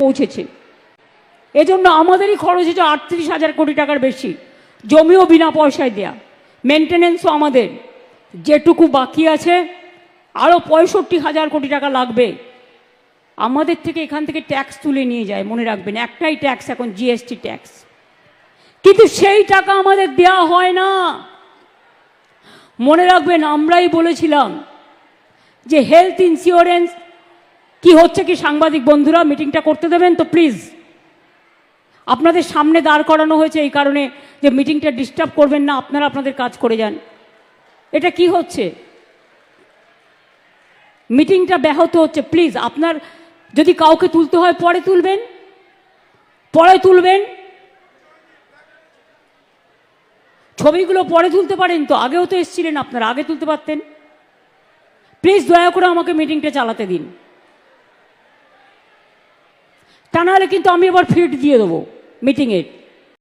পৌঁছেছে। এজন্য আমাদেরই খরচ হচ্ছে আটত্রিশ হাজার কোটি টাকার বেশি। জমিও বিনা পয়সায় দেয়া। মেনটেনেন্সও আমাদের। যেটুকু বাকি আছে, আরও পঁয়ষট্টি হাজার কোটি টাকা লাগবে। আমাদের থেকে এখান থেকে ট্যাক্স তুলে নিয়ে যায়, মনে রাখবেন। একটাই ট্যাক্স এখন জিএসটি ট্যাক্স কিন্তু সেই টাকা আমাদের দেয়া হয় না। মনে রাখবেন, আমরাই বলেছিলাম যে হেলথ ইন্স্যুরেন্স কি হচ্ছে কি সাংবাদিক বন্ধুরা? মিটিংটা করতে দেবেন তো প্লিজ আপনাদের সামনে দাঁড় করানো হয়েছে এই কারণে যে মিটিংটা ডিস্টার্ব করবেন না, আপনারা আপনাদের কাজ করে যান। এটা কি হচ্ছে? মিটিংটা ব্যাহত হচ্ছে প্লিজ আপনার যদি কাউকে তুলতে হয়, পরে তুলবেন। পরে তুলবেন। ছবিগুলো পরে তুলতে পারেন তো, আগেও তো এসেছিলেন আপনারা, আগে তুলতে পারতেন। প্লিজ দয়া করে আমাকে মিটিংটা চালাতে দিন। তা নাহলে কিন্তু আমি এবার ফিট দিয়ে দেবো মিটিংয়ের